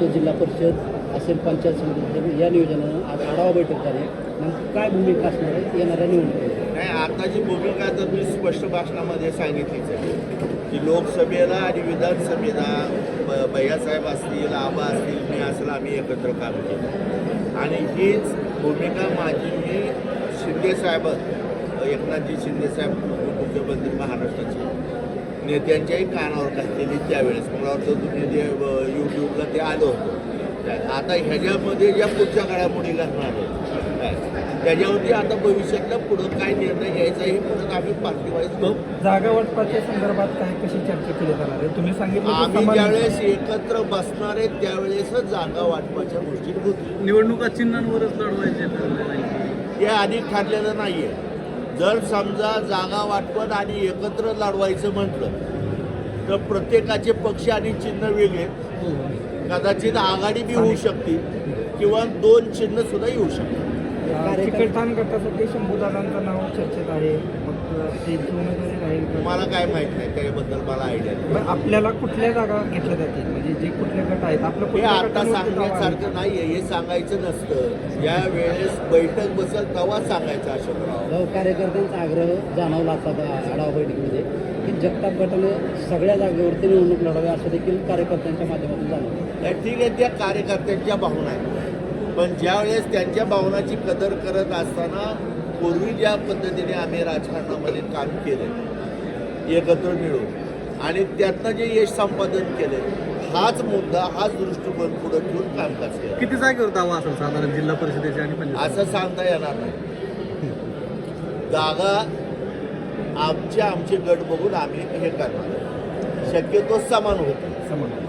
तुमचं जिल्हा परिषद असेल पंचायत समिती या नियोजनानं आज आढावा बैठक झाली. मग काय भूमिका असणार आहे येणाऱ्या निवडणुकीत? नाही आताची भूमिका तर मी स्पष्ट भाषणामध्ये सांगितलीच आहे की लोकसभेला आणि विधानसभेला ब- भैयासाहेब असतील आबा असतील मी असेल आम्ही एकत्र काम केलं. आणि हीच भूमिका माझी मी शिंदेसाहेब एकनाथजी शिंदेसाहेब मुख्यमंत्री महाराष्ट्राचे. नेत्यांच्याही कानावर घातलेली त्यावेळेस. मला वाटतं तुम्ही जे यूट्यूबला ते आलं होतं. आता ह्याच्यामध्ये ज्या पुढच्या घडामोडी काय, त्याच्यावरती आता भविष्यातला पुढं काय निर्णय घ्यायचा हे पुढं आम्ही पार्टी वाईज जागा वाटपाच्या संदर्भात काय कशी चर्चा केली जाणार आहे? तुम्ही सांगितलं की आम्ही ज्यावेळेस एकत्र बसणार आहे त्यावेळेसच जागा वाटपाच्या गोष्टी होतील निवडणुका चिन्हांवरच लढवायचे ठरले नाही हे आधी ठरलेलं नाहीये. जर समजा जागा वाटपत आणि एकत्र लढवायचं म्हटलं तर प्रत्येकाचे पक्ष आणि चिन्ह वेगळे. कदाचित आघाडी बी होऊ शकते किंवा दोन चिन्ह सुद्धा येऊ शकतात. चिकलठाण गटासाठी शंभूदादांचं नाव चर्चेत आहे. ते उमेदवारी राहील का? मला काय माहीत नाही त्याच्याबद्दल मला आयडिया नाही. बरं, आपल्याला कुठल्या जागा घेतल्या जातील? म्हणजे जे कुठले गट आहेत आपलं हे कुठल्या आता गटांवरती दावा आहे? सांगण्यासारखं नाहीये हे सांगायचं नसतं. या वेळेस बैठक बसल तेव्हा सांगायचं अशोकराव. गाव कार्यकर्त्यांचा आग्रह जाणवला आता त्या आढावा बैठकीमध्ये की जगताप गटानं सगळ्या जागेवरती निवडणूक लढावी असं देखील कार्यकर्त्यांच्या माध्यमातून जाणवलं. तर ठीक आहे त्या कार्यकर्त्यांच्या भावना आहेत. पण ज्यावेळेस त्यांच्या भावनाची कदर करत असताना पूर्वी ज्या पद्धतीने आम्ही राजकारणामध्ये काम केलं एकत्र मिळून आणि त्यातनं जे यश संपादन केलं हाच मुद्दा हाच दृष्टिकोन पुढे ठेवून कामकाज केलं. किती जागेवर दावा असेल साधारण जिल्हा परिषदेचे आणि असं सांगता येणार नाही. जागा आमचे आमचे गट बघून आम्ही हे करणार. शक्यतो समान होतो. समान